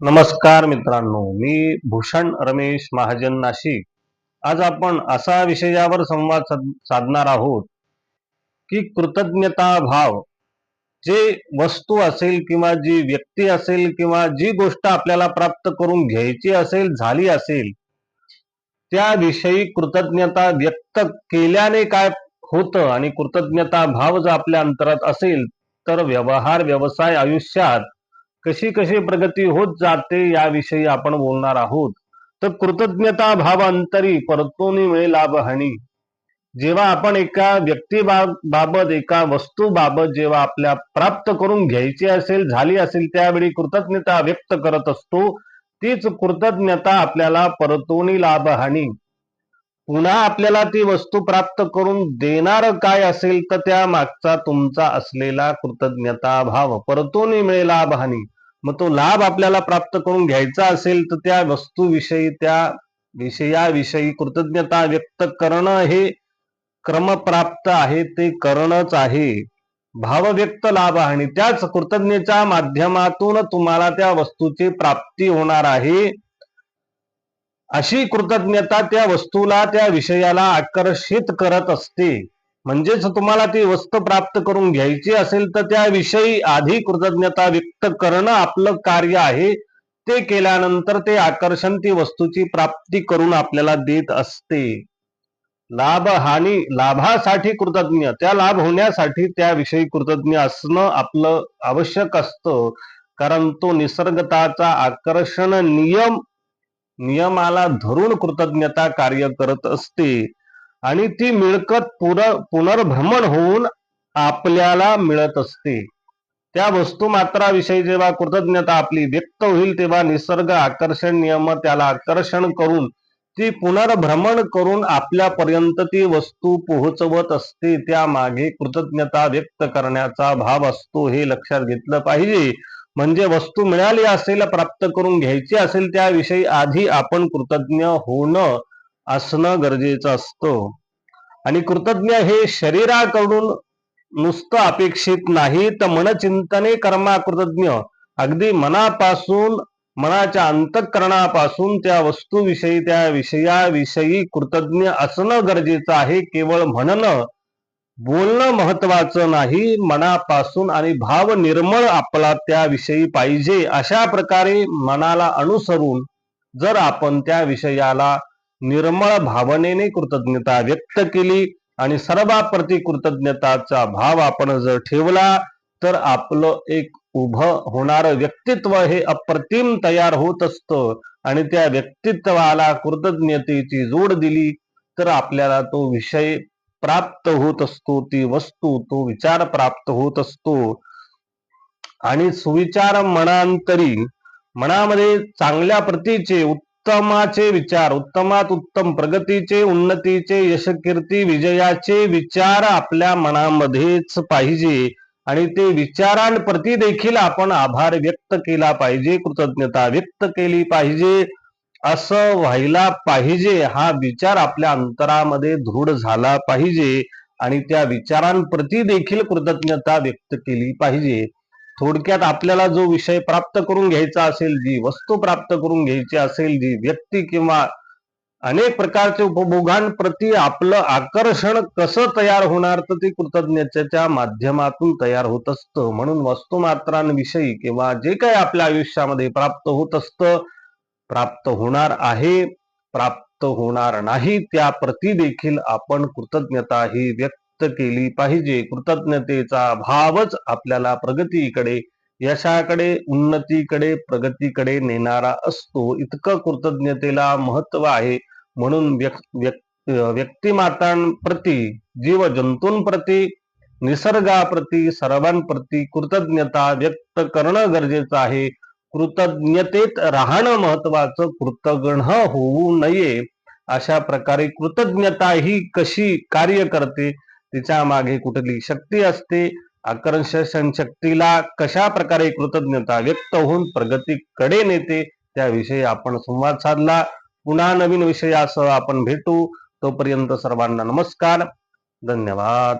नमस्कार मित्रांनो मी भूषण रमेश महाजन नाशिक. आज आपण असा विषयावर संवाद साध- साधणार आहोत की कृतज्ञता भाव जे वस्तू असेल किंवा जी व्यक्ती असेल किंवा जी गोष्ट आपल्याला प्राप्त करून घ्यायची असेल झाली असेल त्याविषयी कृतज्ञता व्यक्त केल्याने काय होतं आणि कृतज्ञता भाव जर आपल्या अंतरात असेल तर व्यवहार व्यवसाय आयुष्यात कशी कशी प्रगती होत जाते याविषयी आपण बोलणार आहोत. तर कृतज्ञता भाव अंतरी परतोनी मिळे लाभहानी जेव्हा आपण एका व्यक्तीबाबत एका वस्तूबाबत जेव्हा आपल्या प्राप्त करून घ्यायची असेल झाली असेल त्यावेळी कृतज्ञता व्यक्त करत असतो तीच कृतज्ञता आपल्याला परतोनी लाभहानी पुन्हा आपल्याला ती वस्तू प्राप्त करून देणार काय असेल तर त्या मागचा तुमचा असलेला कृतज्ञता भाव परतोनी मिळे लाभहानी मग तो लाभ आपल्याला प्राप्त करून घ्यायचा असेल तर त्या वस्तूविषयी त्या विषयाविषयी कृतज्ञता व्यक्त करणं हे क्रमप्राप्त आहे ते करणंच आहे. भाव व्यक्त लाभ आणि त्याच कृतज्ञेच्या माध्यमातून तुम्हाला त्या वस्तूची प्राप्ती होणार आहे. अशी कृतज्ञता त्या वस्तूला त्या विषयाला आकर्षित करत असते. म्हणजेच तुम्हाला ती वस्तू प्राप्त करून घ्यायची असेल तर त्याविषयी आधी कृतज्ञता व्यक्त करणं आपलं कार्य आहे. ते केल्यानंतर ते आकर्षण ती वस्तूची प्राप्ती करून आपल्याला देत असते. लाभ हानी लाभासाठी कृतज्ञ त्या लाभ होण्यासाठी त्याविषयी कृतज्ञ असणं आपलं आवश्यक असतं. कारण तो निसर्गताचा आकर्षण नियम नियमाला धरून कृतज्ञता कार्य करत असते. आणि ती मिळकत पुनर्भ्रमण होऊन आपल्याला मिळत असते. त्या वस्तुमात्राविषयी जेव्हा कृतज्ञता आपली व्यक्त होईल तेव्हा निसर्ग आकर्षण नियम त्याला आकर्षण करून ती पुनर्भ्रमण करून आपल्यापर्यंत ती वस्तू पोहोचवत असते. त्या मागे कृतज्ञता व्यक्त करण्याचा भाव असतो हे लक्षात घेतलं पाहिजे. म्हणजे वस्तू मिळाली असेल प्राप्त करून घ्यायची असेल त्याविषयी आधी आपण कृतज्ञ होणं असणं गरजेचं असतं. आणि कृतज्ञ हे शरीराकडून नुसतं अपेक्षित नाही तर मनचिंतने कर्मा कृतज्ञ. अगदी मनापासून मनाच्या अंतःकरणापासून त्या वस्तूविषयी त्या विषयाविषयी कृतज्ञ असणं गरजेचं आहे. केवळ म्हणणं बोलणं महत्वाचं नाही मनापासून आणि भाव निर्मळ आपला त्याविषयी पाहिजे अशा प्रकारे मनाला अनुसरून जर आपण त्या विषयाला निर्मळ भावनेने कृतज्ञता व्यक्त केली आणि सर्वाप्रती कृतज्ञताचा भाव आपण जर ठेवला तर आपलं एक उभं होणारं व्यक्तित्व हे अप्रतिम तयार होत असतं. आणि त्या व्यक्तित्वाला कृतज्ञतेची जोड दिली तर आपल्याला तो विषय प्राप्त होत असतो ती वस्तू तो विचार प्राप्त होत असतो. आणि सुविचार मनांतरी मनामध्ये चांगल्या प्रतीचे उत्तमाचे विचार उत्तमात उत्तम प्रगतीचे उन्नतीचे यशकीर्ती विजयाचे विचार आपल्या मनामध्येच पाहिजे. आणि ते विचारांप्रती देखील आपण आभार व्यक्त केला पाहिजे कृतज्ञता व्यक्त केली पाहिजे. असं व्हायला पाहिजे हा विचार आपल्या अंतरामध्ये दृढ झाला पाहिजे आणि त्या विचारांप्रती देखील कृतज्ञता व्यक्त केली पाहिजे. थोडक्यात आपल्याला जो विषय प्राप्त करून घ्यायचा असेल जी वस्तू प्राप्त करून घ्यायची असेल जी व्यक्ती किंवा अनेक प्रकारचे उपभोगांप्रती आपलं आकर्षण कसं तयार होणार तर ते कृतज्ञतेच्या माध्यमातून तयार होत असतं. म्हणून वस्तुमात्रांविषयी किंवा जे काही आपल्या आयुष्यामध्ये प्राप्त होत असतं प्राप्त होणार आहे प्राप्त होणार नाही त्या प्रति देखील आपण कृतज्ञता ही व्यक्त केली पाहिजे. कृतज्ञतेचा भावच आपल्याला प्रगतीकडे यशाकडे उन्नतीकडे प्रगतीकडे नेणारा असतो. इतकं कृतज्ञतेला महत्त्व आहे. म्हणून व्यक्तिमातांप्रती जीव जंतूंप्रती निसर्गाप्रती सर्वांप्रती कृतज्ञता व्यक्त करणं गरजेचं आहे. कृतज्ञतेत राहणं महत्वाचं कृतज्ञ होऊ नये अशा प्रकारे कृतज्ञता ही कशी कार्य करते तिच्यामागे कुठली शक्ती असते आकर्षण शक्तीला कशा प्रकारे कृतज्ञता व्यक्त होऊन प्रगतीकडे नेते त्याविषयी आपण संवाद साधला. पुन्हा नवीन विषयासह आपण भेटू. तोपर्यंत सर्वांना नमस्कार. धन्यवाद.